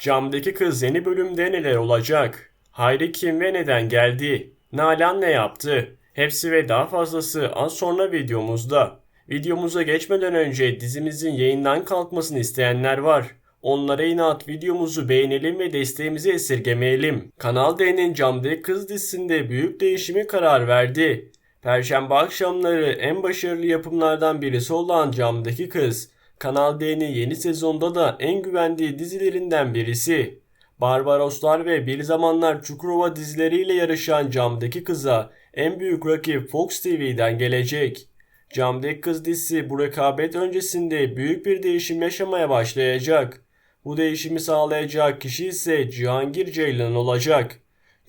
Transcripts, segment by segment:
Camdaki kız yeni bölümde neler olacak? Hayri kim ve neden geldi? Nalan ne yaptı? Hepsi ve daha fazlası az sonra videomuzda. Videomuza geçmeden önce dizimizin yayından kalkmasını isteyenler var. Onlara inat videomuzu beğenelim ve desteğimizi esirgemeyelim. Kanal D'nin Camdaki Kız dizisinde büyük değişimi karar verdi. Perşembe akşamları en başarılı yapımlardan birisi olan Camdaki Kız, Kanal D'nin yeni sezonda da en güvendiği dizilerinden birisi. Barbaroslar ve bir zamanlar Çukurova dizileriyle yarışan Camdaki Kız'a en büyük rakip Fox TV'den gelecek. Camdaki Kız dizisi bu rekabet öncesinde büyük bir değişim yaşamaya başlayacak. Bu değişimi sağlayacak kişi ise Cihangir Ceylan olacak.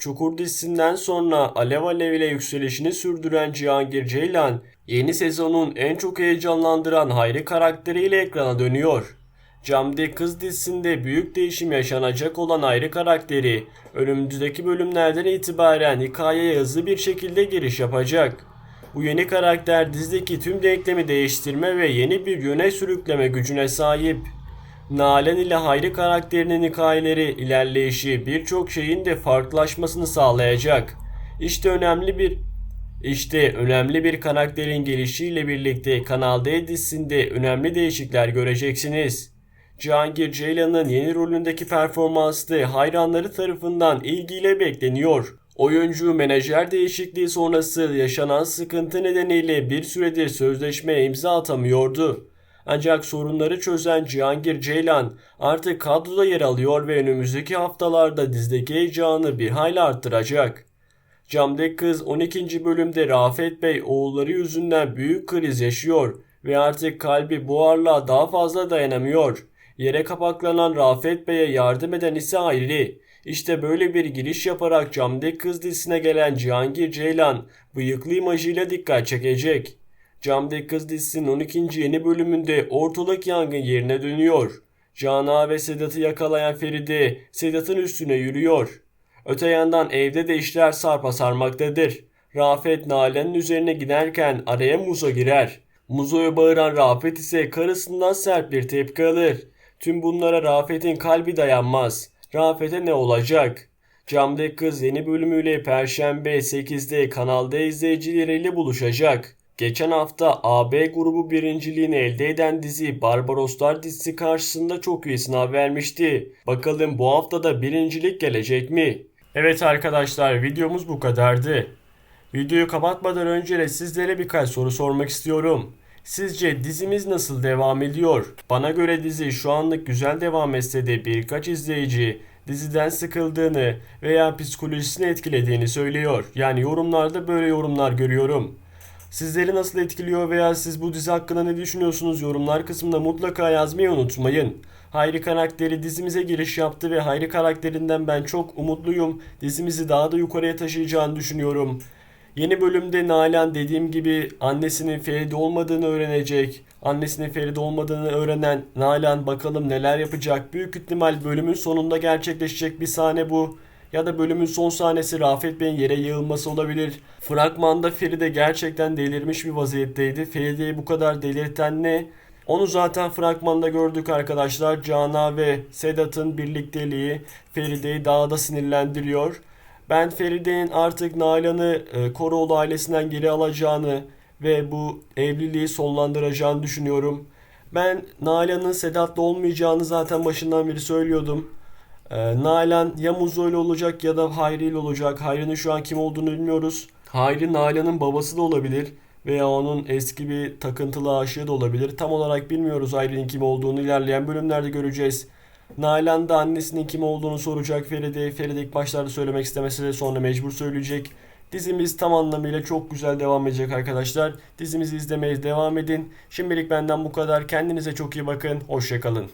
Çukur dizisinden sonra alev alev ile yükselişini sürdüren Cihangir Ceylan, yeni sezonun en çok heyecanlandıran Hayri karakteriyle ekrana dönüyor. Camde Kız dizisinde büyük değişim yaşanacak olan Hayri karakteri, önümüzdeki bölümlerden itibaren hikayeye hızlı bir şekilde giriş yapacak. Bu yeni karakter dizideki tüm denklemi değiştirme ve yeni bir yöne sürükleme gücüne sahip. Nalan ile Hayri karakterinin hikayeleri, ilerleyişi birçok şeyin de farklılaşmasını sağlayacak. İşte önemli bir işte önemli bir karakterin gelişiyle birlikte Kanal D dizisinde önemli değişiklikler göreceksiniz. Cihangir Ceylan'ın yeni rolündeki performansı hayranları tarafından ilgiyle bekleniyor. Oyuncu menajer değişikliği sonrası yaşanan sıkıntı nedeniyle bir süredir sözleşmeye imza atamıyordu. Ancak sorunları çözen Cihangir Ceylan artık kadroda yer alıyor ve önümüzdeki haftalarda dizdeki heyecanı bir hayli arttıracak. Camdaki Kız 12. bölümde Rafet Bey oğulları yüzünden büyük kriz yaşıyor ve artık kalbi bu ağırlığa daha fazla dayanamıyor. Yere kapaklanan Rafet Bey'e yardım eden ise Hayri. İşte böyle bir giriş yaparak Camdaki Kız dizisine gelen Cihangir Ceylan bıyıklı imajıyla dikkat çekecek. Camdaki Kız dizisinin 12. yeni bölümünde ortalık yangın yerine dönüyor. Cana ve Sedat'ı yakalayan Feride Sedat'ın üstüne yürüyor. Öte yandan evde de işler sarpa sarmaktadır. Rafet Nalan'ın üzerine giderken araya Muzo girer. Muzo'yu bağıran Rafet ise karısından sert bir tepki alır. Tüm bunlara Rafet'in kalbi dayanmaz. Rafet'e ne olacak? Camdaki Kız yeni bölümüyle Perşembe 8'de Kanal D izleyicileriyle buluşacak. Geçen hafta AB grubu birinciliğini elde eden dizi Barbaroslar dizisi karşısında çok iyi sınav vermişti. Bakalım bu hafta da birincilik gelecek mi? Evet arkadaşlar videomuz bu kadardı. Videoyu kapatmadan önce de sizlere birkaç soru sormak istiyorum. Sizce dizimiz nasıl devam ediyor? Bana göre dizi şu anlık güzel devam etse de birkaç izleyici diziden sıkıldığını veya psikolojisini etkilediğini söylüyor. Yani yorumlarda böyle yorumlar görüyorum. Sizleri nasıl etkiliyor veya siz bu dizi hakkında ne düşünüyorsunuz yorumlar kısmında mutlaka yazmayı unutmayın. Hayri karakteri dizimize giriş yaptı ve Hayri karakterinden ben çok umutluyum. Dizimizi daha da yukarıya taşıyacağını düşünüyorum. Yeni bölümde Nalan dediğim gibi annesinin Feride olmadığını öğrenecek. Annesinin Feride olmadığını öğrenen Nalan bakalım neler yapacak. Büyük ihtimal bölümün sonunda gerçekleşecek bir sahne bu. Ya da bölümün son sahnesi Rafet Bey'in yere yığılması olabilir. Fragmanda Feride gerçekten delirmiş bir vaziyetteydi. Feride'yi bu kadar delirten ne? Onu zaten fragmanda gördük arkadaşlar. Cana ve Sedat'ın birlikteliği Feride'yi daha da sinirlendiriyor. Ben Feride'nin artık Nalan'ı e, Koroğlu ailesinden geri alacağını ve bu evliliği sonlandıracağını düşünüyorum. Ben Nalan'ın Sedat'la olmayacağını zaten başından beri söylüyordum. Ee, Nalan ya Muzo ile olacak ya da Hayri ile olacak. Hayri'nin şu an kim olduğunu bilmiyoruz. Hayri Nalan'ın babası da olabilir. Veya onun eski bir takıntılı aşığı da olabilir. Tam olarak bilmiyoruz Hayri'nin kim olduğunu ilerleyen bölümlerde göreceğiz. Nalan da annesinin kim olduğunu soracak Feride. Feride ilk başlarda söylemek istemese de sonra mecbur söyleyecek. Dizimiz tam anlamıyla çok güzel devam edecek arkadaşlar. Dizimizi izlemeye devam edin. Şimdilik benden bu kadar. Kendinize çok iyi bakın. Hoşçakalın.